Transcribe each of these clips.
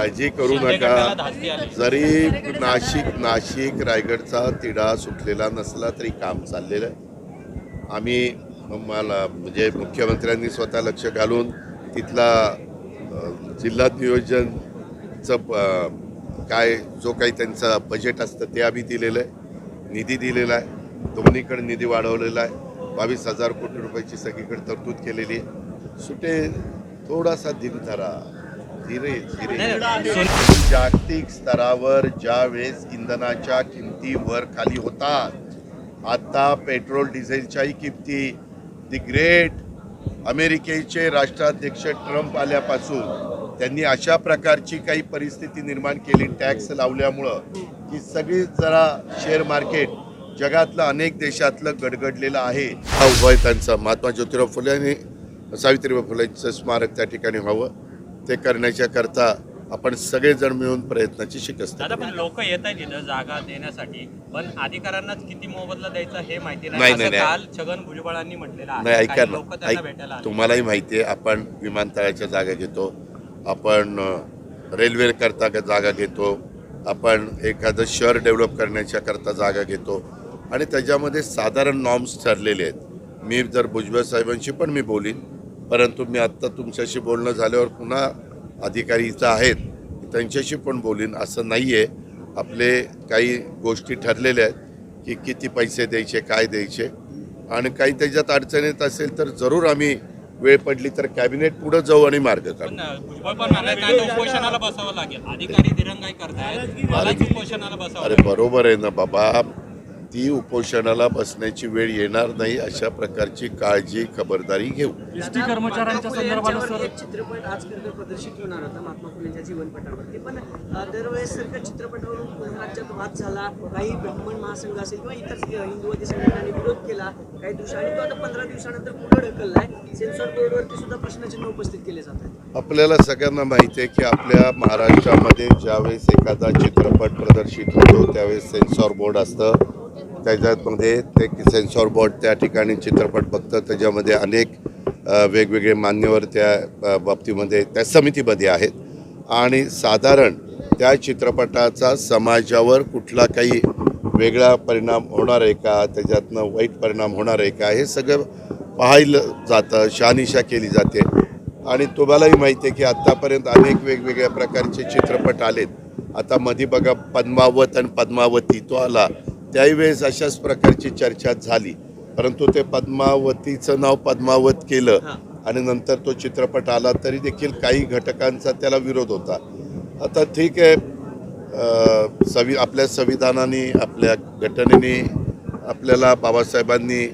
काळजी करू नका. जरी नाशिक नाशिक रायगडचा तिढा सुटलेला नसला तरी काम चाललेलं आहे. आम्ही मला म्हणजे मुख्यमंत्र्यांनी स्वतः लक्ष घालून तिथला जिल्हा नियोजनचं काय जो काही त्यांचं बजेट असतं ते आम्ही दिलेलं आहे. निधी दिलेला आहे. दोन्हीकडे निधी वाढवलेला आहे. बावीस हजार कोटी रुपयाची सगळीकडे तरतूद केलेली आहे. सुटे थोडासा धीर धरा धीरे. जागतिक स्तरावर ज्या वेळेस इंधनाच्या किमती वर खाली होतात आता पेट्रोल डिझेलच्याही किमती. दी ग्रेट अमेरिकेचे राष्ट्राध्यक्ष ट्रम्प आल्यापासून त्यांनी अशा प्रकारची काही परिस्थिती निर्माण केली टॅक्स लावल्यामुळं की सगळी जरा शेअर मार्केट जगातलं अनेक देशातलं गडगडलेलं आहे. हा उभय त्यांचा महात्मा ज्योतिराव फुले आणि सावित्रीबाई फुलेंचं स्मारक त्या ठिकाणी व्हावं. ते करण्याच्या करता आपण सगळेजण मिळून प्रयत्नाची शिकस्त दादा पण लोक येत आहेत तिथं जागा देण्यासाठी पण अधिकाऱ्यांनाच किती मोबदला द्यायचा हे माहिती नाही, नाही नाही, असं नाही. काल छगन भुजबळांनी म्हटलेलं आहे. नाही ऐका काही लोक ना त्यांना भेटायला ऐक आले. तुम्हालाही माहिती आहे आपण विमानतळाच्या जागा घेतो. आपण अ, रेल्वे करता का जागा घेतो. आपण एखादं शहर डेव्हलप करण्याच्या करता जागा घेतो. आणि त्याच्यामध्ये साधारण नॉर्म्स ठरलेले आहेत. मी जर भुजबळ साहेबांशी पण मी बोलीन परंतु मी आत्ता तुमच्याशी बोलणं झाल्यावर पुन्हा अधिकारी इथं आहेत त्यांच्याशी पण बोलीन. असं नाही आहे आपले काही गोष्टी ठरलेल्या आहेत की किती पैसे द्यायचे काय द्यायचे. आणि काही त्याच्यात अडचण येत असेल तर जरूर आम्ही वेळ पडली तर कॅबिनेट पुढे जाऊ आणि मार्ग काढू. अरे बरोबर आहे ना बाबा. ती उपोषणाला बसण्याची वेळ येणार नाही अशा प्रकारची काळजी खबरदारी घेऊ. एसटी कर्मचाऱ्यांच्या संदर्भात एक चित्रपट आज प्रदर्शित होणार होता महात्मा फुलेंच्या जीवनपटावरती. पण दरवेळेस सारख्या चित्रपटावरून राज्यात वाद झाला काही ब्राह्मण महासंघ असेल किंवा इतर हिंदुवादी संघटनांनी विरोध केला काही दिवस आणि तो आता पंधरा दिवसानंतर पुढे ढकललाय. सेन्सॉर बोर्डवरती सुद्धा प्रश्नचिन्ह उपस्थित केले जात आहेत. आपल्याला सगळ्यांना माहिती आहे की आपल्या महाराष्ट्रामध्ये ज्यावेळेस एखादा चित्रपट प्रदर्शित होतो त्यावेळेस सेन्सॉर बोर्ड असतं. त्याच्यामध्ये ते सेन्सॉर बोर्ड त्या ठिकाणी चित्रपट बघतं त्याच्यामध्ये अनेक वेगवेगळे मान्यवर त्या बाबतीमध्ये त्या समितीमध्ये आहेत. आणि साधारण त्या चित्रपटाचा समाजावर कुठला काही वेगळा परिणाम होणार आहे का? त्याच्यातनं वाईट परिणाम होणार आहे का? हे सगळं पाहिलं जातं शहानिशा केली जाते. आणि तुम्हालाही माहिती आहे की आत्तापर्यंत अनेक वेगवेगळ्या प्रकारचे चित्रपट आलेत. आता मध्ये बघा पद्मावत आणि पद्मावती तो आला. त्याही वेळेस अशाच प्रकारची चर्चा झाली. परंतु ते पद्मावतीचं नाव पद्मावत केलं आणि नंतर तो चित्रपट आला तरी देखील काही घटकांचा त्याला विरोध होता. आता ठीक आहे संवि आपल्या संविधानाने आपल्या घटनेने आपल्याला बाबासाहेबांनी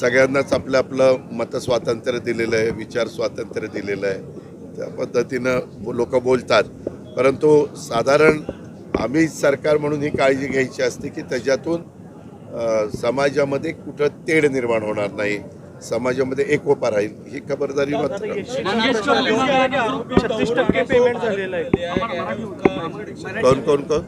सगळ्यांनाच आपलं आपलं मतस्वातंत्र्य दिलेलं आहे विचार स्वातंत्र्य दिलेलं आहे. त्या पद्धतीनं लोक बोलतात. परंतु साधारण आम्ही सरकार म्हणून ही काळजी घ्यायची असते की त्याच्यातून समाजामध्ये कुठं तेढ निर्माण होणार नाही. समाजामध्ये एकोपा राहील. ही खबरदारी मात्र मंगेशकर छत्तीस टक्के पेमेंट झालेलं आहे. कौन कौन कौन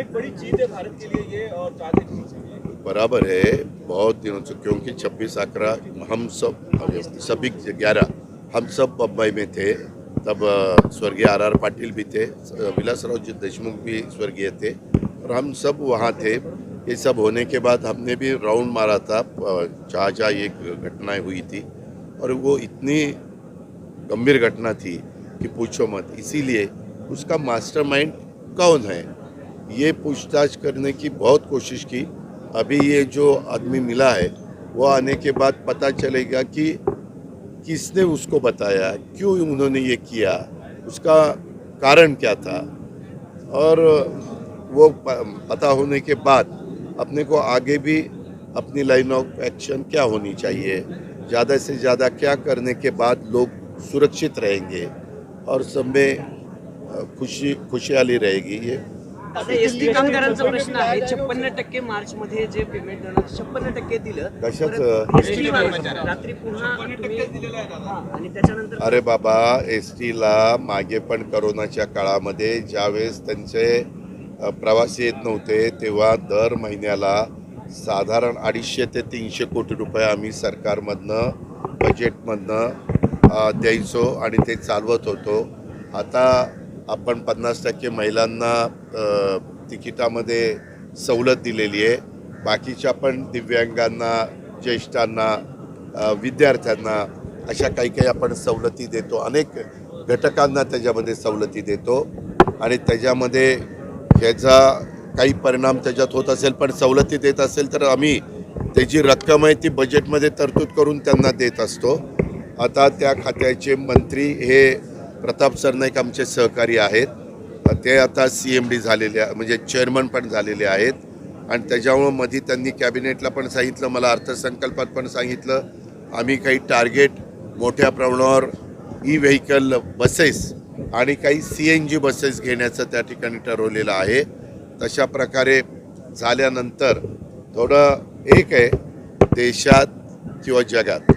एक बड़ी जीत है भारत के लिए ये और चाहते नहीं बराबर है बहुत दिनों से क्योंकि छब्बीस अकरा हम सब सभी ग्यारह हम सब बम्बई में थे। तब स्वर्गीय आर आर पाटिल भी थे विलासराव जी देशमुख भी स्वर्गीय थे और हम सब वहाँ थे। ये सब होने के बाद हमने भी राउंड मारा था जहाँ जहाँ ये घटनाएँ हुई थी और वो इतनी गंभीर घटना थी कि पूछो मत। इसीलिए उसका मास्टरमाइंड कौन है? ये पूछताछ करने की बहुत कोशिश की। अभी ये जो आदमी मिला है, वो आने के बाद पता चलेगा कि किसने उसको बताया? क्यों उन्होंने ये किया? उसका कारण क्या था? और वो पता होने के बाद अपने को आगे भी अपनी लाइन ऑफ़ एक्शन क्या होनी चाहिए? ज़्यादा से ज़्यादा क्या करने के बाद लोग सुरक्षित रहेंगे और सब में खुशी खुशहाली रहेगी ये? आता एस टी कामगारांचा प्रश्न आहे. छप्पन्न टक्के मार्च मध्ये जे पेमेंट देणार छप्पन्न टक्के दिलं. कशाचं? एस टी रात्री पुन्हा तुम्ही हा, आणि त्याच्यानंतर अरे बाबा एस टीला मागे पण करोनाच्या काळामध्ये ज्यावेळेस त्यांचे अ, प्रवासी येत नव्हते तेव्हा दर महिन्याला साधारण अडीचशे ते तीनशे कोटी रुपये आम्ही सरकारमधनं बजेटमधनं अ, द्यायचो आणि ते चालवत होतो. आता आपण पन्नास टक्के महिलांना तिकिटामध्ये सवलत दिलेली आहे. बाकीच्या पण दिव्यांगांना ज्येष्ठांना विद्यार्थ्यांना अशा काही काही आपण सवलती देतो. अनेक घटकांना त्याच्यामध्ये सवलती देतो. आणि त्याच्यामध्ये ह्याचा काही परिणाम त्याच्यात होत असेल पण सवलती देत असेल तर आम्ही त्याची रक्कम आहे ती बजेटमध्ये तरतूद करून त्यांना देत असतो. आता त्या खात्याचे मंत्री हे प्रताप सरनाईक आमचे सहकारी आहेत. ते आता सी एम डी झालेले म्हणजे चेअरमन पण झालेले आहेत. आणि त्याच्यामुळं मध्ये त्यांनी कॅबिनेटला पण सांगितलं मला अर्थसंकल्पात पण सांगितलं. आम्ही काही टार्गेट मोठ्या प्रमाणावर ई व्हेकल बसेस आणि काही सी एन जी बसेस घेण्याचं त्या ठिकाणी ठरवलेलं आहे. तशा प्रकारे झाल्यानंतर थोडं एक आहे देशात किंवा जगात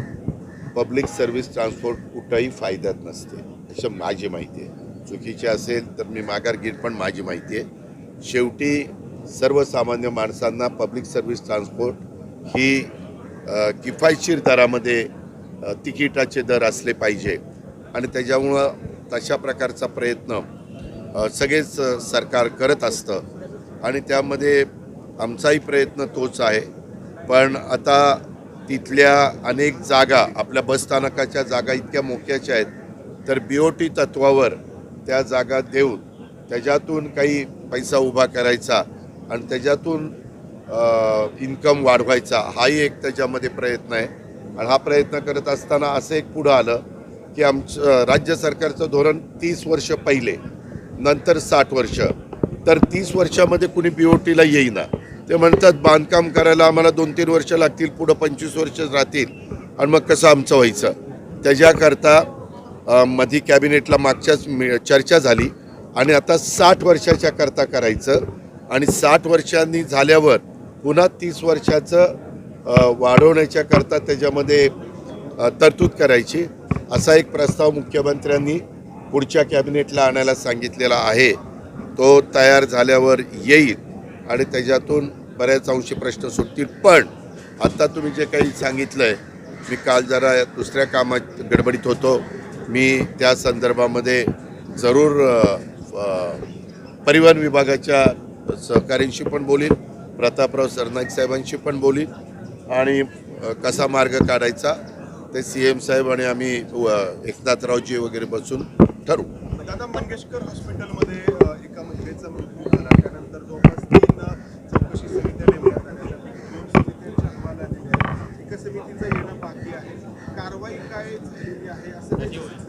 पब्लिक सर्व्हिस ट्रान्सपोर्ट कुठंही फायद्यात नसते. असं माझी माहिती आहे. चुकीची असेल तर मी माघार घेईन पण माझी माहिती आहे. शेवटी सर्वसामान्य माणसांना पब्लिक सर्व्हिस ट्रान्सपोर्ट ही किफायतशीर दरामध्ये तिकिटाचे दर असले पाहिजे. आणि त्याच्यामुळं तशा प्रकारचा प्रयत्न सगळेच सरकार करत असतं. आणि त्यामध्ये आमचाही प्रयत्न तोच आहे. पण आता तिथल्या अनेक जागा आपल्या बसस्थानकाच्या जागा इतक्या मोक्याच्या आहेत तर बी ओ टी तत्वावर त्या जागा देऊन त्याच्यातून काही पैसा उभा करायचा आणि त्याच्यातून इन्कम वाढवायचा हाही एक त्याच्यामध्ये प्रयत्न आहे. आणि हा प्रयत्न करत असताना असं एक पुढं आलं की आमचं राज्य सरकारचं धोरण तीस वर्ष पहिले नंतर साठ वर्ष. तर तीस वर्षामध्ये कुणी बी ओ टीला येईना. ते म्हणतात बांधकाम करायला आम्हाला दोन तीन वर्ष लागतील पुढं पंचवीस वर्ष राहतील. आणि मग कसं आमचं व्हायचं? त्याच्याकरता मधी कॅबिनेटला मागच्याच मी- चर्चा झाली आणि आता साठ वर्षाच्या करता करायचं आणि साठ वर्षांनी झाल्यावर पुन्हा तीस वर्षाचं वाढवण्याच्या करता त्याच्यामध्ये तरतूद करायची असा एक प्रस्ताव मुख्यमंत्र्यांनी पुढच्या कॅबिनेटला आणायला सांगितलेला आहे. तो तयार झाल्यावर येईल आणि त्याच्यातून बऱ्याच अंशी प्रश्न सुटतील. पण आत्ता तुम्ही जे काही सांगितलं आहे मी काल जरा दुसऱ्या कामात गडबडीत होतो. मी त्या संदर्भामध्ये जरूर परिवहन विभागाच्या सहकाऱ्यांशी पण बोलीन प्रतापराव सरनाईक साहेबांशी पण बोलीन आणि कसा मार्ग काढायचा ते सी एम साहेब आणि आम्ही एकनाथरावजी वगैरे बसून ठरवू. दादा मंगेशकर हॉस्पिटलमध्ये एका महिलेचा मृत्यू झाला. त्यानंतर जवळपास तीन चौकशी समित्या नेमण्यात आल्या त्यापैकी दोन समित्यांच्या अहवाल आलेले आहेत एका समितीचं येणं बाकी आहे कारवाई काय झालेली आहे असं काही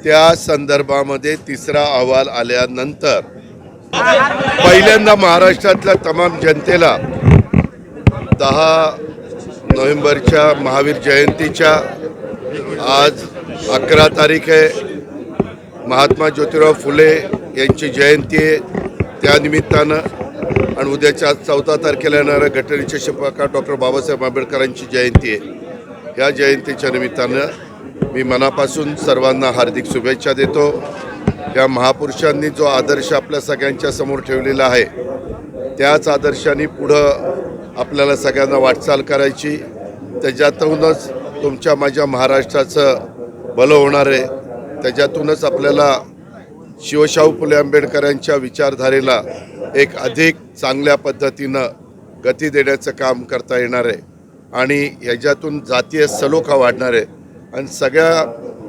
त्या संदर्भामध्ये तिसरा अहवाल आल्यानंतर पहिल्यांदा महाराष्ट्रातल्या तमाम जनतेला दहा नोव्हेंबरच्या महावीर जयंतीच्या आज अकरा तारीख आहे. महात्मा ज्योतिराव फुले यांची जयंती आहे. त्यानिमित्तानं आणि उद्याच्या आज चौदा तारखेला येणाऱ्या घटनेचे शिल्पकार डॉक्टर बाबासाहेब आंबेडकरांची जयंती आहे. या जयंतीच्या निमित्तानं मी मनापासून सर्वांना हार्दिक शुभेच्छा देतो. या महापुरुषांनी जो आदर्श आपल्या सगळ्यांच्या समोर ठेवलेला आहे त्याच आदर्शाने पुढं आपल्याला सगळ्यांना वाटचाल करायची. त्याच्यातूनच तुमच्या माझ्या महाराष्ट्राचं भलं होणार आहे. त्याच्यातूनच आपल्याला शिवशाहू फुले आंबेडकरांच्या विचारधारेला एक अधिक चांगल्या पद्धतीनं गती देण्याचं काम करता येणार आहे. आणि याच्यातून जातीय सलोखा वाढणार आहे आणि सगळ्या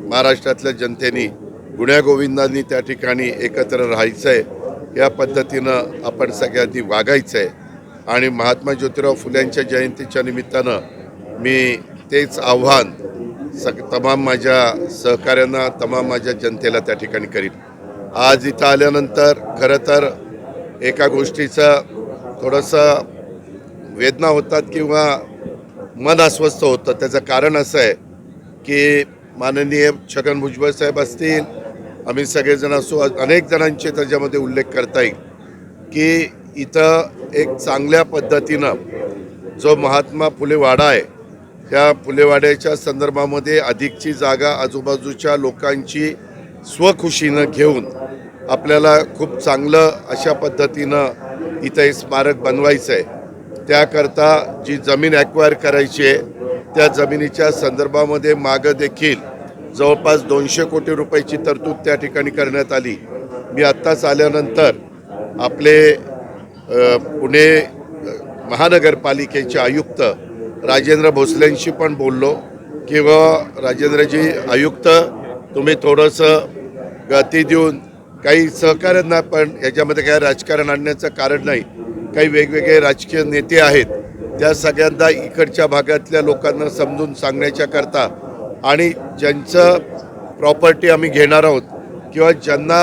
महाराष्ट्रातल्या जनतेने गुण्यागोविंदांनी त्या ठिकाणी एकत्र राहायचं आहे या पद्धतीनं आपण सगळ्यांनी वागायचं आहे आणि महात्मा ज्योतिराव फुल्यांच्या जयंतीच्या निमित्तानं मी तेच आव्हान सग तमाम माझ्या सहकाऱ्यांना तमाम माझ्या जनतेला त्या ठिकाणी करीन. आज इथं आल्यानंतर खरं तर एका गोष्टीचं थोडंसं वेदना होतात किंवा मन अस्वस्थ होतं. त्याचं कारण असं आहे की माननीय छगन भुजबळ साहेब असतील आम्ही सगळेजण असो अनेक जणांचे त्याच्यामध्ये उल्लेख करता येईल की इथं एक चांगल्या पद्धतीनं जो महात्मा फुले वाडा आहे त्या फुलेवाड्याच्या संदर्भामध्ये अधिकची जागा आजूबाजूच्या लोकांची स्वखुशीनं घेऊन आपल्याला खूप चांगलं अशा पद्धतीनं इथं हे स्मारक बनवायचं आहे. त्याकरता जी जमीन ॲक्वायर करायची आहे त्या जमिनीच्या संदर्भामध्ये मागं देखील जवळपास दोनशे कोटी रुपयाची तरतूद त्या ठिकाणी करण्यात आली. मी आत्ताच आल्यानंतर आपले पुणे महानगरपालिकेचे आयुक्त राजेंद्र भोसलेंशी पण बोललो किंवा राजेंद्रजी आयुक्त तुम्ही थोडंसं गती देऊन काही सहकार्यांना पण याच्यामध्ये काही राजकारण आणण्याचं कारण नाही. काही वेगवेगळे राजकीय नेते आहेत त्या सगळ्यांना इकडच्या भागातल्या लोकांना समजून सांगण्याच्या करता आणि ज्यांचं प्रॉपर्टी आम्ही घेणार आहोत किंवा ज्यांना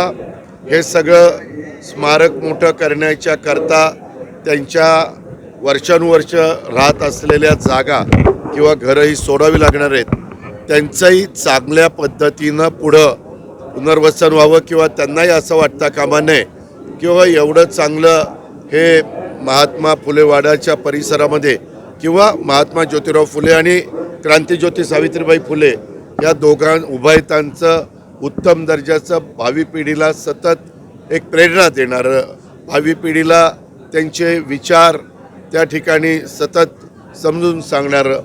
हे सगळं स्मारक मोठं करण्याच्या करता त्यांच्या वर्षानुवर्ष राहत असलेल्या जागा किंवा घरंही सोडावी लागणार आहेत त्यांचंही चांगल्या पद्धतीनं पुढं पुनर्वसन व्हावं किंवा त्यांनाही असं वाटता कामा नये किंवा एवढं चांगलं हे महात्मा फुलेवाड्याच्या परिसरामध्ये किंवा महात्मा ज्योतिराव फुले आणि क्रांतीज्योती सावित्रीबाई फुले या दोघां उभयतांचं उत्तम दर्जाचं भावी पिढीला सतत एक प्रेरणा देणारं भावी पिढीला त्यांचे विचार त्या ठिकाणी सतत समजून सांगणारं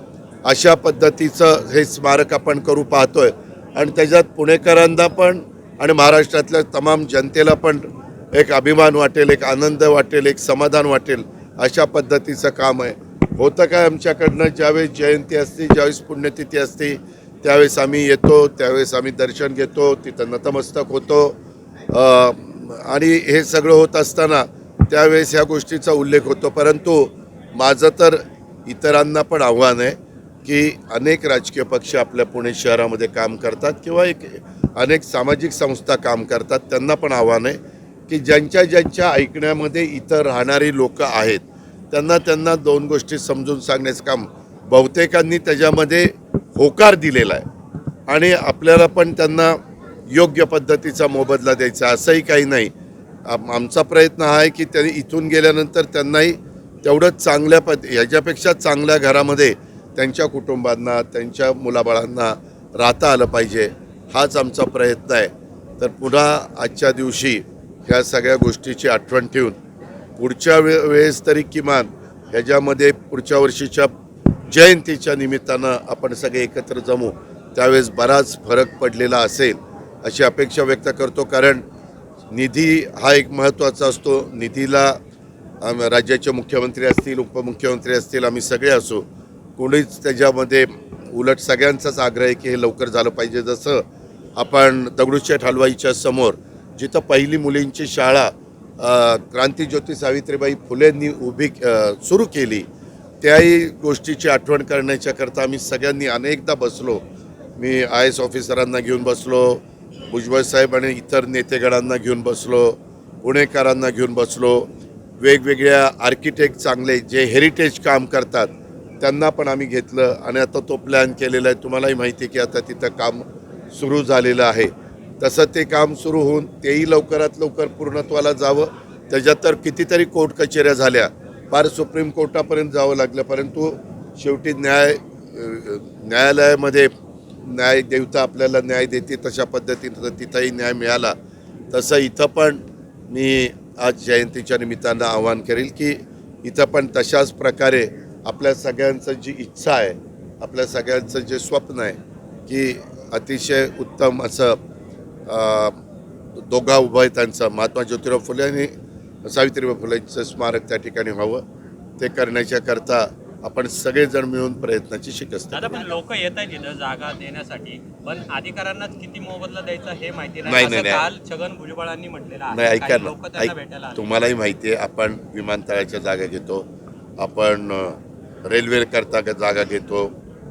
अशा पद्धतीचं हे स्मारक आपण करू पाहतोय. आणि त्याच्यात पुणेकरांना पण आणि महाराष्ट्रातल्या तमाम जनतेला पण एक अभिमान वाटेल एक आनंद वाटेल एक समाधान वाटेल अशा पद्धतीचं काम आहे. होतं काय आमच्याकडनं? ज्यावेळेस जयंती असते ज्यावेळेस पुण्यतिथी असते त्यावेळेस आम्ही येतो त्यावेळेस आम्ही दर्शन घेतो तिथं नतमस्तक होतो. आणि हे सगळं होत असताना त्यावेळेस ह्या गोष्टीचा उल्लेख होतो. परंतु माझं तर इतरांना पण आव्हान आहे की अनेक राजकीय पक्ष आपल्या पुणे शहरामध्ये काम करतात किंवा एक अनेक सामाजिक संस्था काम करतात त्यांना पण आव्हान आहे. की ज्यांच्या ज्यांच्या ऐकण्यामध्ये इतर राहणारी लोक आहेत त्यांना त्यांना दोन गोष्टी समजून सांगण्याचं काम बहुतेकांनी त्याच्यामध्ये होकार दिलेला आहे. आणि आपल्याला पण त्यांना योग्य पद्धतीचा मोबदला द्यायचा असंही काही नाही. आमचा प्रयत्न हा आहे की त्यांनी इथून गेल्यानंतर त्यांनाही तेवढंच चांगल्या पद ह्याच्यापेक्षा चांगल्या घरामध्ये त्यांच्या कुटुंबांना त्यांच्या मुलाबाळांना राहता आलं पाहिजे हाच आमचा प्रयत्न आहे. तर पुन्हा आजच्या दिवशी ह्या सगळ्या गोष्टीची आठवण ठेवून पुढच्या वे वेळेस तरी किमान ह्याच्यामध्ये पुढच्या वर्षीच्या जयंतीच्या निमित्तानं आपण सगळे एकत्र जमू. त्यावेळेस बराच फरक पडलेला असेल अशी अपेक्षा व्यक्त करतो. कारण निधी हा एक महत्त्वाचा असतो. निधीला राज्याचे मुख्यमंत्री असतील उपमुख्यमंत्री असतील आम्ही सगळे असू. कोणीच त्याच्यामध्ये उलट सगळ्यांचाच आग्रह आहे की हे लवकर झालं पाहिजे. जसं आपण दगडूशेठ हलवाईच्या समोर जिथं पहिली मुलींची शाळा क्रांतीज्योती सावित्रीबाई फुलेंनी उभी सुरू केली त्याही गोष्टीची आठवण करण्याच्याकरता आम्ही सगळ्यांनी अनेकदा बसलो. मी आय एस ऑफिसरांना घेऊन बसलो भुजबळ साहेब आणि इतर नेतेगणांना घेऊन बसलो पुणेकरांना घेऊन बसलो. वेगवेगळ्या आर्किटेक्ट चांगले जे हेरिटेज काम करतात त्यांना पण आम्ही घेतलं आणि आता तो प्लॅन केलेला आहे. तुम्हालाही माहिती आहे की आता तिथं काम सुरू झालेलं आहे. तसं ते काम सुरू होऊन तेही लवकरात लवकर पूर्णत्वाला जावं. त्याच्यात तर कितीतरी कोर्ट कचेऱ्या झाल्या. फार सुप्रीम कोर्टापर्यंत जावं लागलं. परंतु शेवटी न्याय न्यायालयामध्ये न्याय देवता आपल्याला न्याय देते तशा पद्धतीनं तिथंही न्याय मिळाला. तसं इथं पण मी आज जयंतीच्या निमित्तानं आवाहन करेल की इथं पण तशाच प्रकारे आपल्या सगळ्यांचं जी इच्छा आहे आपल्या सगळ्यांचं जे स्वप्न आहे की अतिशय उत्तम असं दोघा उभयतांचं महात्मा ज्योतिराव फुले आणि सावित्रीबाई फुलेंचं स्मारक त्या ठिकाणी व्हावं. ते करण्याच्या करता आपण सगळेजण मिळून प्रयत्नाची शिकस्त दादा पण लोक येत आहेत तिथं जागा देण्यासाठी पण अधिकाऱ्यांनाच किती मोबदला द्यायचा हे माहिती नाही, नाही नाही, असं नाही. काल छगन भुजबळांनी म्हटलेलं आहे. नाही ऐका काही लोक ना त्यांना भेटायला ऐक आले. तुम्हालाही माहिती आहे आपण विमानतळाच्या जागा घेतो. आपण रेल्वे करता जागा घेतो.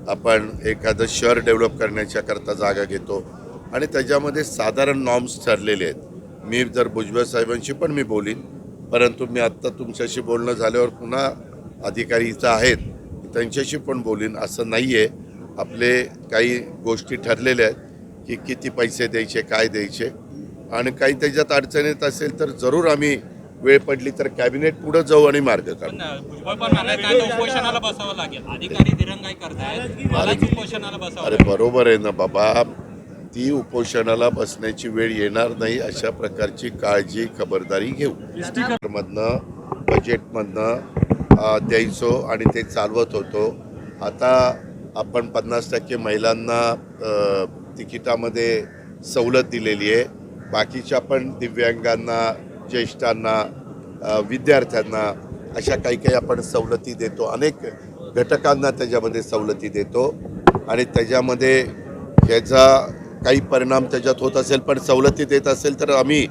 आपण एखादं शहर डेव्हलप करण्याच्या करता जागा घेतो. आणि त्याच्यामध्ये साधारण नॉर्म्स ठरलेले आहेत. मी जर भुजबळ साहेबांशी पण मी बोलीन परंतु मी आत्ता तुमच्याशी बोलणं झाल्यावर पुन्हा अधिकारी इथं आहेत त्यांच्याशी पण बोलीन. असं नाही आहे आपले काही गोष्टी ठरलेल्या आहेत की किती पैसे द्यायचे काय द्यायचे. आणि काही त्याच्यात अडचण येत असेल तर जरूर आम्ही वेळ पडली तर कॅबिनेट पुढं जाऊ आणि मार्ग काढू. अरे बरोबर आहे ना बाबा. ती उपोषणाला बसण्याची वेळ येणार नाही अशा प्रकारची काळजी खबरदारी घेऊ. मधनं बजेटमधनं द्यायचो आणि ते चालवत होतो. आता आपण पन्नास टक्के महिलांना तिकिटामध्ये सवलत दिलेली आहे. बाकीच्या पण दिव्यांगांना ज्येष्ठांना विद्यार्थ्यांना अशा काही काही आपण सवलती देतो. अनेक घटकांना त्याच्यामध्ये सवलती देतो. आणि त्याच्यामध्ये ह्याचा काही परिणाम त्याच्यात होत असेल पण सवलती देत असेल तर आम्ही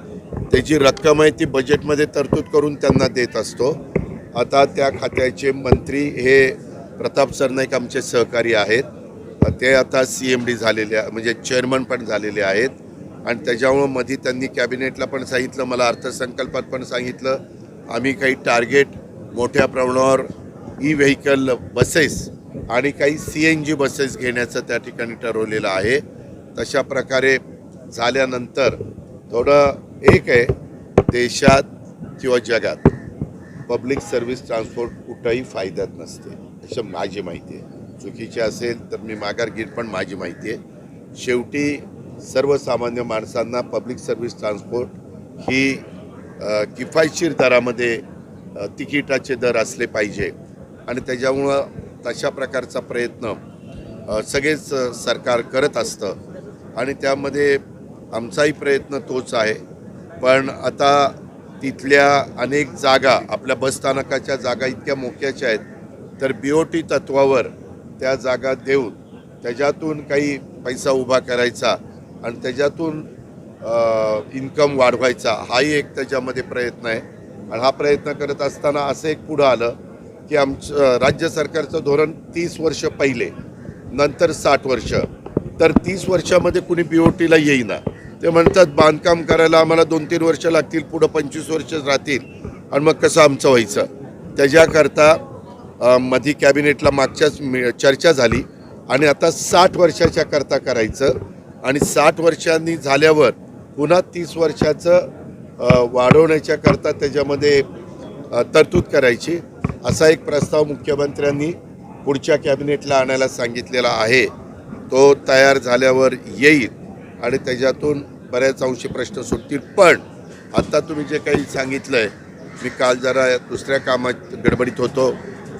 त्याची रक्कम आहे ती बजेटमध्ये तरतूद करून त्यांना देत असतो. आता त्या खात्याचे मंत्री हे प्रताप सरनाईक आमचे सहकारी आहेत. ते आता सी एम डी झालेले म्हणजे चेअरमन पण झालेले आहेत. आणि त्याच्यामुळं मध्ये त्यांनी कॅबिनेटला पण सांगितलं मला अर्थसंकल्पात पण सांगितलं आम्ही काही टार्गेट मोठ्या प्रमाणावर ई व्हेकल बसेस आणि काही सी एन जी बसेस घेण्याचं त्या ठिकाणी ठरवलेलं आहे. तशा प्रकारे झाल्यानंतर थोडं एक आहे देशात किंवा जगात पब्लिक सर्व्हिस ट्रान्सपोर्ट कुठंही फायद्यात नसते. असं माझी माहिती आहे. चुकीची असेल तर मी माघार घेईन पण माझी माहिती आहे. शेवटी सर्वसामान्य माणसांना पब्लिक सर्व्हिस ट्रान्सपोर्ट ही किफायतशीर दरामध्ये तिकिटाचे दर असले पाहिजे. आणि त्याच्यामुळं तशा प्रकारचा प्रयत्न सगळेच सरकार करत असतं. आणि त्यामध्ये आमचाही प्रयत्न तोच आहे. पण आता तिथल्या अनेक जागा आपल्या बसस्थानकाच्या जागा इतक्या मोक्याच्या आहेत तर बी ओ टी तत्वावर त्या जागा देऊन त्याच्यातून काही पैसा उभा करायचा आणि त्याच्यातून इन्कम वाढवायचा हाही एक त्याच्यामध्ये प्रयत्न आहे. आणि हा प्रयत्न करत असताना असं एक पुढं आलं की आमचं राज्य सरकारचं धोरण तीस वर्ष पहिले नंतर साठ वर्ष. तर तीस वर्षामध्ये कुणी पी ओ टीला येईना. ते म्हणतात बांधकाम करायला आम्हाला दोन तीन वर्ष लागतील पुढं पंचवीस वर्ष राहतील. आणि मग कसं आमचं व्हायचं? त्याच्याकरता मधी कॅबिनेटला मागच्याच चर्चा झाली. आणि आता साठ वर्षाच्या करता करायचं. आणि साठ वर्षांनी झाल्यावर पुन्हा तीस वर्षाचं वाढवण्याच्या करता त्याच्यामध्ये तरतूद करायची. असा एक प्रस्ताव मुख्यमंत्र्यांनी पुढच्या कॅबिनेटला आणायला सांगितलेला आहे. तो तयार झाल्यावर येईल आणि त्याच्यातून बऱ्याच अंशी प्रश्न सुटतील. पण आत्ता तुम्ही जे काही सांगितलं आहे मी काल जरा दुसऱ्या कामात गडबडीत होतो.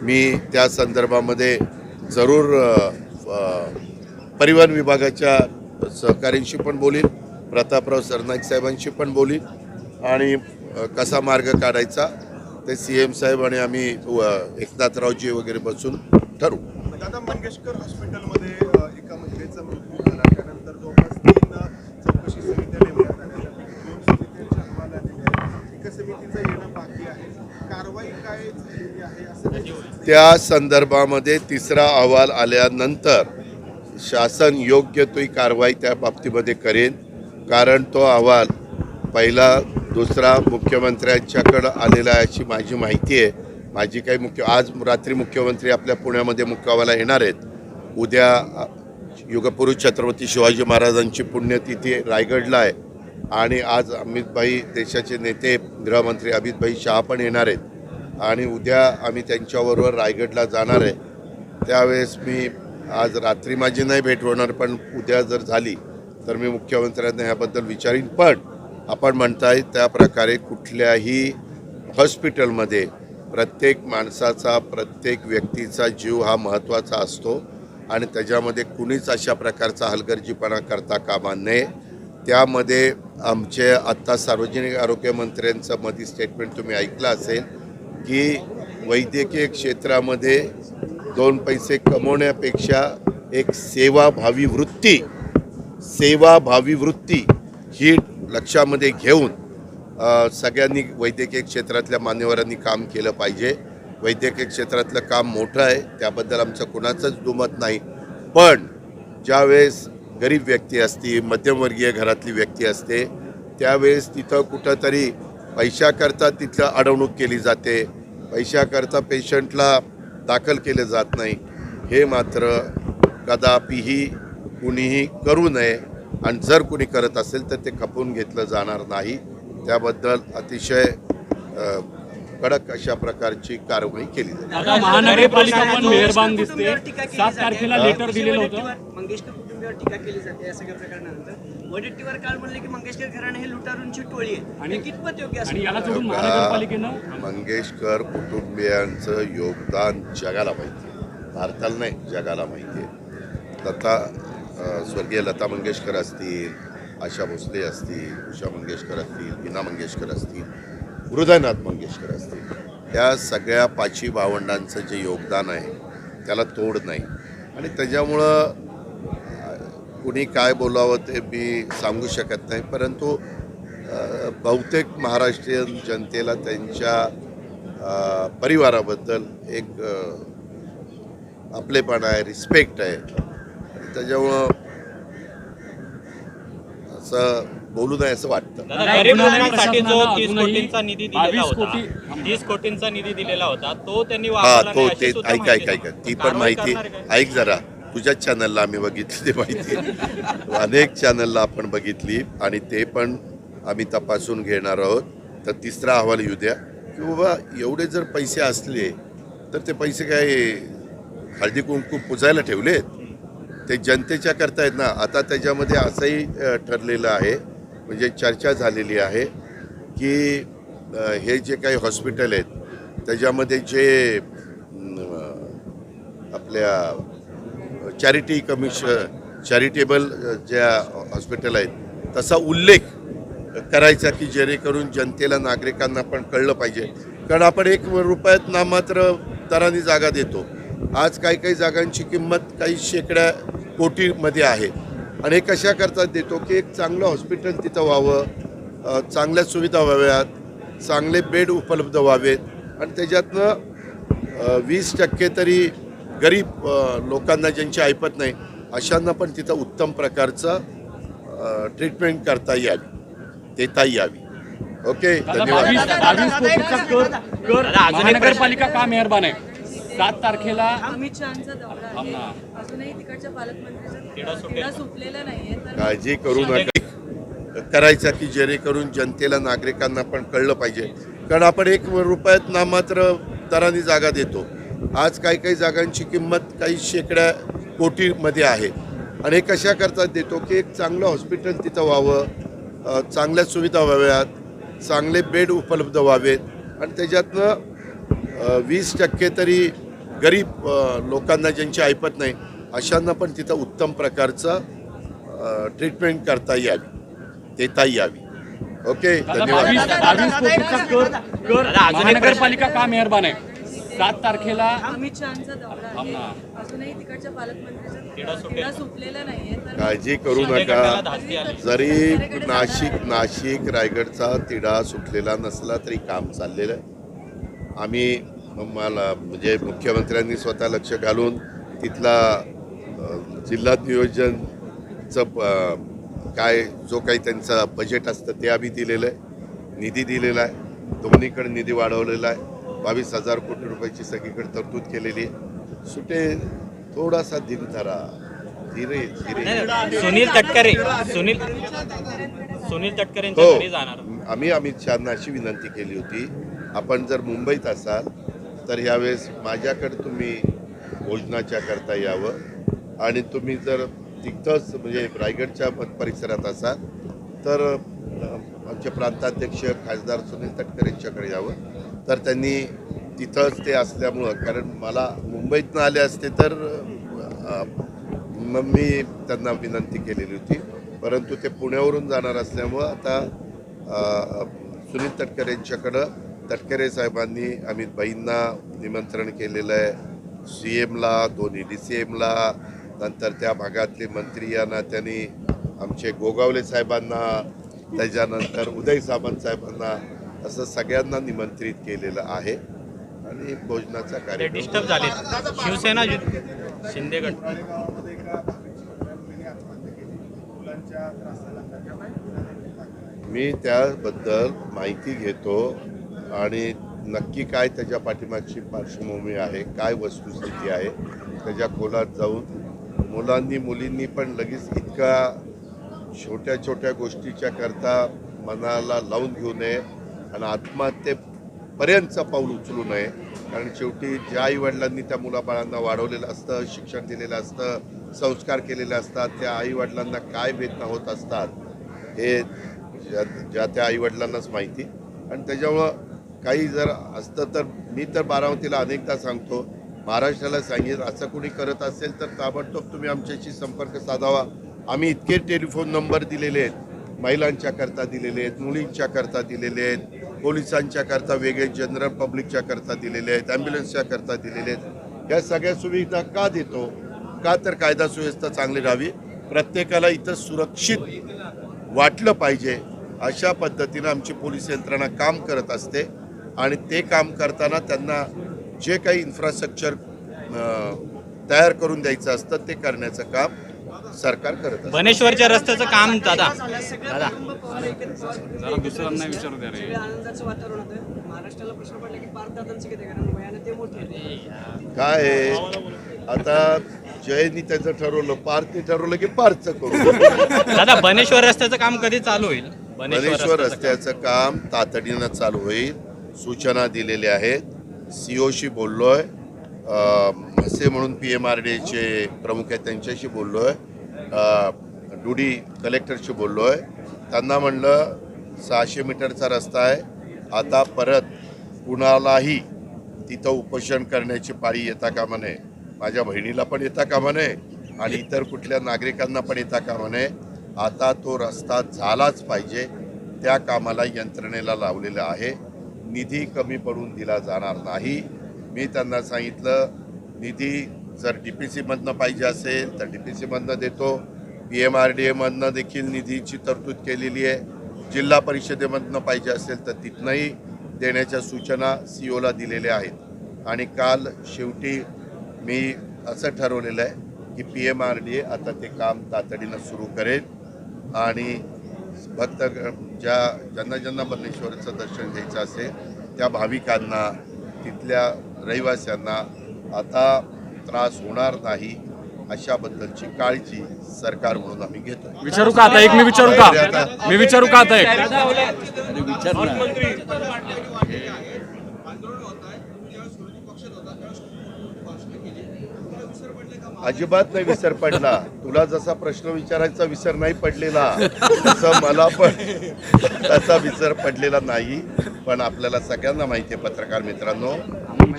मी त्या संदर्भामध्ये जरूर परिवहन विभागाच्या सहकाऱ्यांशी पण बोलीन प्रतापराव सरनाईक साहेबांशी पण बोलीन आणि कसा मार्ग काढायचा ते सी एम साहेब आणि आम्ही एकनाथरावजी वगैरे बसून ठरवू. दादा मंगेशकर हॉस्पिटलमध्ये एका महिलेचा मृत्यू झाला. त्यानंतर जवळपास तीन चौकशी समित्या नेमण्यात आल्या दोन समित्यांच्या अहवाल आलेले आहेत. एका समितीचं येणं बाकी आहे. कारवाई काय झालेली आहे असं त्या संदर्भामध्ये तिसरा अहवाल आल्यानंतर शासन योग्य तो कारवाई त्या बाबतीमध्ये करेन कारण तो अहवाल पहिला दुसरा मुख्यमंत्र्यांच्याकडं आलेला आहे अशी माझी माहिती आहे. माझी काही मुख्य आज रात्री मुख्यमंत्री आपल्या पुण्यामध्ये मुक्कामाला येणार आहेत. उद्या युगपुरुष छत्रपती शिवाजी महाराजांची पुण्यतिथी रायगडला आहे. आणि आज अमितभाई देशाचे नेते गृहमंत्री अमितभाई शहा पण येणार आहेत. आणि उद्या आम्ही त्यांच्याबरोबर रायगडला जाणार आहे. त्यावेळेस मी आज रात्री माझी नाही भेट होणार पण उद्या जर झाली तर मी मुख्यमंत्र्यांना ह्याबद्दल विचारीन. पण आपण म्हणताय त्या प्रकारे कुठल्याही हॉस्पिटलमध्ये प्रत्येक माणसाचा प्रत्येक व्यक्तीचा जीव हा महत्त्वाचा असतो आणि त्याच्यामध्ये कुणीच अशा प्रकारचा हलगर्जीपणा करता कामा नये. त्यामध्ये आमचे आत्ता सार्वजनिक आरोग्यमंत्र्यांचं मधी स्टेटमेंट तुम्ही ऐकलं असेल की वैद्यकीय क्षेत्रामध्ये दोन पैसे कमवण्यापेक्षा एक सेवाभावी वृत्ती सेवाभावी वृत्ती ही लक्षामध्ये घेऊन सगळ्यांनी वैद्यकीय क्षेत्रातल्या मान्यवरांनी काम केलं पाहिजे. वैद्यकीय क्षेत्रातलं काम मोठं आहे. त्याबद्दल आमचं कुणाचंच दुमत नाही. पण ज्यावेळेस गरीब व्यक्ती असती मध्यमवर्गीय घरातली व्यक्ती असते त्यावेळेस तिथं कुठंतरी पैशाकरता तिथलं अडवणूक केली जाते. पैशाकरता पेशंटला दाखल केले जात नाही. हे मात्र कदापिही कुणीही करू नये. आणि जर कुणी करत असेल तर ते खपवून घेतलं जाणार नाही. त्याबद्दल अतिशय कडक अशा प्रकारची कारवाई केली महानगरपालिका पण मंगेशकर मेहरबान दिसते. कुटुंबियावर टीका केली सात जाते. तारखेला लेटर दिलेलं होतं. वडेट्टीवर- मंगेशकर कुटुंबियावर टीका केली जाते या सगळ्या प्रकरणानंतर. वडेट्टीवर काल म्हणले की मंगेशकर घराणे हे लुटारूंची टोळी आहे. आणि- कितपत योग्य असं आणि याला सोडून महानगरपालिकेनं मंगेशकर कुटुंबियांचं योगदान जगाला माहिती आहे. भारताला नाही जगाला माहिती आहे. अ, स्वर्गीय लता मंगेशकर असतील आशा भोसले असतील उषा मंगेशकर असतील मीना मंगेशकर असतील हृदयनाथ मंगेशकर असतील त्या सगळ्या पाची भावंडांचं जे योगदान आहे त्याला तोड नाही. आणि त्याच्यामुळं कुणी काय बोलावं ते मी सांगू शकत नाही परंतु बहुतेक महाराष्ट्रीयन जनतेला त्यांच्या परिवाराबद्दल एक आपलेपणा आहे रिस्पेक्ट आहे. त्याच्यामुळं असं बोलू नये असं वाटतं. दादा गरीब पुन्हा रुग्णांसाठी जो प्रशासनानं तीस अजूनही कोटींचा निधी दिलेला 22 होता कोटी- तीस कोटींचा निधी दिलेला होता तो त्यांनी हा वापरला तो ते ऐक ऐक ऐक. ती पण माहिती? ऐक जरा. तुझ्याच चॅनलला आम्ही बघितली ती माहिती. अनेक चॅनलला आपण बघितली आणि ते पण आम्ही तपासून घेणार आहोत. तर तिसरा अहवाल येऊ द्या. की बाबा एवढे जर पैसे असले तर ते पैसे काय हळदी कुंकू पुजायला ठेवलेत? ते जनतेच्या करता आहेत ना आता त्याच्यामध्ये असंही ठरलेलं आहे म्हणजे चर्चा झालेली आहे की हे जे काही हॉस्पिटल आहेत त्याच्यामध्ये जे आपल्या चॅरिटी कमिशन चॅरिटेबल ज्या हॉस्पिटल आहेत तसा उल्लेख करायचा की जेणेकरून जनतेला नागरिकांना पण कळलं पाहिजे. कारण आपण एक रुपयात नामात्र दराने जागा देतो. आज काही काही जागांची किंमत काही शेकड्या कोटीमध्ये आहे. आणि हे कशा करता देतो की एक चांगलं हॉस्पिटल तिथं व्हावं चांगल्या सुविधा व्हाव्यात चांगले बेड उपलब्ध व्हावेत. आणि त्याच्यातनं वीस टक्के तरी गरीब लोकांना ज्यांची ऐपत नाही अशांना पण तिथं उत्तम प्रकारचं ट्रीटमेंट करता यावी. देता यावी. ओके धन्यवाद. महानगरपालिका का मेहरबान आहे? सात तारखेला अमित शहाचा दौरा आहे. अजूनही तिकडच्या पालकमंत्र्यांचा सुटलेला नाहीये तर काळजी करू नका. करायचा की जेणेकरून जनतेला नागरिकांना पण कळलं पाहिजे. कारण आपण एक रुपयात नामात्र दराने जागा देतो. आज काही काही जागांची किंमत काही शेकड्या कोटीमध्ये आहे. आणि हे कशा करता देतो की एक चांगलं हॉस्पिटल तिथं व्हावं चांगल्या सुविधा व्हाव्यात चांगले बेड उपलब्ध व्हावेत. आणि त्याच्यातनं वीस टक्के तरी गरीब लोकांना ज्यांची ऐपत नाही अशांना पण तिथं उत्तम प्रकारचं ट्रीटमेंट करता यावी. देता यावी. ओके? धन्यवाद. महानगरपालिका का मेहरबान आहे? सात तारखेला अमित शहाचा दौरा आहे. अजूनही तिकडच्या पालकमंत्र्यांचा सुटलेला नाहीये तर काळजी करू नका. जरी नाशिक नाशिक रायगडचा तिढा सुटलेला नसला तरी काम चाललेलं आहे. आम्ही मला म्हणजे मुख्यमंत्र्यांनी स्वतः लक्ष घालून तिथला जिल्हा नियोजनचं काय जो काही त्यांचं बजेट असतं ते आम्ही दिलेलं आहे. निधी दिलेला आहे. दोन्हीकडे निधी वाढवलेला आहे. बावीस हजार कोटी रुपयाची सगळीकडे तरतूद केलेली आहे. सुटे थोडासा धीर धरा. धीरे सुनील तटकरे सुनील सुनील तटकरेंच्या हो. आम्ही अमित शहाना अशी विनंती केली होती. आपण जर मुंबईत असाल तर ह्यावेळेस माझ्याकडे तुम्ही भोजनाच्या करता यावं. आणि तुम्ही जर तिथंच म्हणजे रायगडच्या परिसरात असाल तर आमचे प्रांताध्यक्ष खासदार सुनील तटकरे यांच्याकडे यावं. तर त्यांनी तिथंच ते असल्यामुळं कारण मला मुंबईतनं आले असते तर मग मी त्यांना विनंती केलेली होती. परंतु ते पुण्यावरून जाणार असल्यामुळं आता सुनील तटकरे यांच्याकडं तटकरे साहेबांनी अमित भाईंना निमंत्रण केलेलं आहे. सी एमला दोन्ही डी सी एमला नंतर त्या भागातले मंत्री यांना त्यांनी आमचे गोगावले साहेबांना त्याच्यानंतर उदय सामंत साहेबांना असं सगळ्यांना निमंत्रित केलेलं आहे. आणि भोजनाचा कार्यक्रम डिस्टर्ब झाले. शिवसेना शिंदे गट. मी त्याबद्दल माहिती घेतो. आणि नक्की काय त्याच्या पाठीमागची पार्श्वभूमी आहे काय वस्तुस्थिती आहे त्याच्या खोलात जाऊन मुलांनी मुलींनी पण लगेच इतका छोट्या छोट्या गोष्टीच्या करता मनाला लावून घेऊ नये आणि आत्महत्येपर्यंतचं पाऊल उचलू नये. कारण शेवटी ज्या आईवडिलांनी त्या मुलाबाळांना वाढवलेलं असतं शिक्षण दिलेलं असतं संस्कार केलेले असतात त्या आईवडिलांना काय वेदना होत असतात हे ज्या ज्या त्या आईवडिलांनाच माहिती. आणि त्याच्यामुळं काही जर असतं तर मी तर बारामतीला अनेकदा सांगतो महाराष्ट्राला सांगेल असं कोणी करत असेल तर ताबडतोब तुम्ही आमच्याशी संपर्क साधावा. आम्ही इतके टेलिफोन नंबर दिलेले आहेत महिलांच्या करता दिलेले आहेत मुलींच्या करता दिलेले आहेत पोलिसांच्या करता वेगळे जनरल पब्लिकच्या करता दिलेले आहेत ॲम्ब्युलन्सच्या करता दिलेले आहेत. या सगळ्या सुविधा का देतो? का तर कायदा सुव्यवस्था चांगली राहावी? प्रत्येकाला इथं सुरक्षित वाटलं पाहिजे. अशा पद्धतीनं आमची पोलीस यंत्रणा काम करत असते. आणि ते काम करताना त्यांना जे काही इन्फ्रास्ट्रक्चर तयार करून द्यायचं असतं ते करण्याचं काम सरकार करत असतं. बनेश्वरच्या रस्त्याचं काम दादा. जरा दुसऱ्यांना विचारू द्या रे. सगळ्या आनंदाचं वातावरण होतं. महाराष्ट्राला प्रश्न पडला की पार्थ दादांचं किती कारण वयानं ते मोठे आहेत. काय आहे? आता जयनी त्याचं ठरवलं पार्थने ठरवलं की पार्थचं करू. दादा बनेश्वर रस्त्याचं काम कधी चालू होईल? बनेश्वर रस्त्याचं काम तातडीनं चालू होईल. सूचना दिलेल्या आहेत. सी ओशी बोललो आहे म्हसे म्हणून पी एम आर डीचे प्रमुख आहेत त्यांच्याशी बोललो आहे डुडी कलेक्टरशी बोललो आहे त्यांना म्हणलं सहाशे मीटरचा रस्ता आहे. आता परत कुणालाही तिथं उपोषण करण्याची पाळी येता कामा नये. माझ्या बहिणीला पण येता कामा नये आणि इतर कुठल्या नागरिकांना पण येता कामा नये. आता तो रस्ता झालाच पाहिजे. त्या कामाला यंत्रणेला लावलेलं आहे. निधी कमी पडून दिला जाणार नाही. मी त्यांना सांगितलं निधी जर डी पी सीमधनं पाहिजे असेल तर डी पी सीमधनं देतो. पी एम आर डी एमधनं देखील निधीची तरतूद केलेली आहे. जिल्हा परिषदेमधनं पाहिजे असेल तर तिथनंही देण्याच्या सूचना सी ओला दिलेल्या आहेत. आणि काल शेवटी मी असं ठरवलेलं आहे की P M R D A आता ते काम तातडीनं सुरू करेल. आणि भक्त ज्या ज्यांना ज्यांना बल्लेश्वरचं दर्शन घ्यायचं असेल त्या भाविकांना तिथल्या रहिवाशांना आता त्रास होणार नाही अशाबद्दलची काळजी सरकार म्हणून आम्ही घेतो विचारू का आता एक? मी विचारू का? मी विचारू का आता एक? अजिबात नाही विसर पडला. तुला जसा प्रश्न विचारायचा विसर नाही पडलेला तसं मला पण त्याचा विसर पडलेला नाही. पण आपल्याला सगळ्यांना माहिती आहे पत्रकार मित्रांनो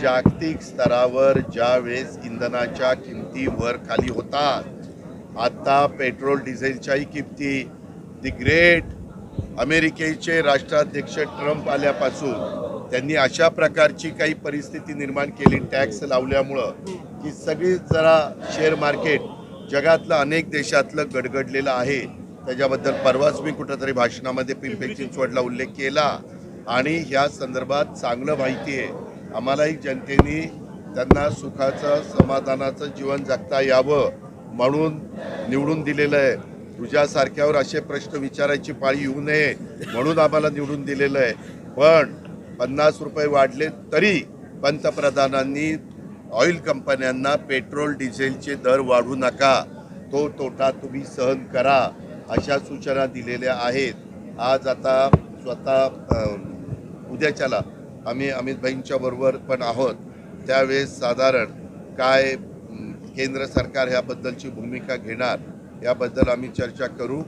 जागतिक स्तरावर ज्या वेळेस इंधनाच्या किमती वर खाली होतात आता पेट्रोल डिझेलच्याही किमती. दी ग्रेट अमेरिकेचे राष्ट्राध्यक्ष ट्रम्प आल्यापासून त्यांनी अशा प्रकारची काही परिस्थिती निर्माण केली टॅक्स लावल्यामुळं. की सगळी जरा शेअर मार्केट जगातलं अनेक देशातलं गडगडलेलं आहे. त्याच्याबद्दल परवाच मी कुठंतरी भाषणामध्ये पिंपरी चिंचवडला उल्लेख केला आणि ह्या संदर्भात चांगलं माहिती आहे. आम्हालाही जनतेने त्यांना सुखाचं समाधानाचं जीवन जगता यावं म्हणून निवडून दिलेलं आहे. तुझ्यासारख्यावर असे प्रश्न विचारायची पाळी येऊ नये म्हणून आम्हाला निवडून दिलेलं आहे. पण पन्नास रुपये वाढले तरी पंतप्रधानांनी ऑइल कंपन्यांना पेट्रोल डिझेलचे दर वाढू नका. तो तोटा तुम्ही सहन करा अशा सूचना दिलेल्या आहेत. आज आता स्वतः उद्याच्याला आम्ही अमित भाईंच्या बरोबर पण आहोत. त्यावेळेस साधारण काय केंद्र सरकार ह्याबद्दलची भूमिका घेणार याबद्दल आम्ही चर्चा करू.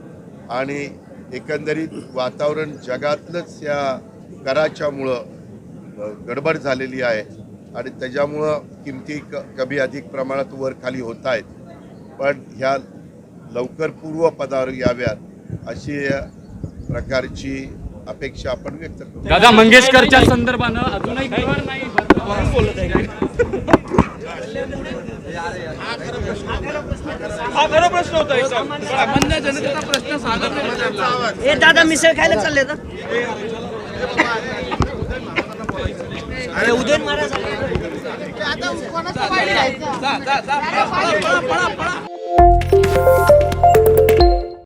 आणि एकंदरीत वातावरण जगातलंच या कराच्यामुळं गडबड झालेली आहे. आणि त्याच्यामुळं किमती क कमी अधिक प्रमाणात वर खाली होत आहेत. पण ह्या लवकर पूर्वपदावर याव्यात अशी प्रकारची अपेक्षा आपण व्यक्त करू दादा मंगेशकरच्या संदर्भानं अजूनही कळणार नाही ए दादा मिसळ खायला चालले तर? अरे उदयन महाराज आता कोणाचा पळा पळा पळा.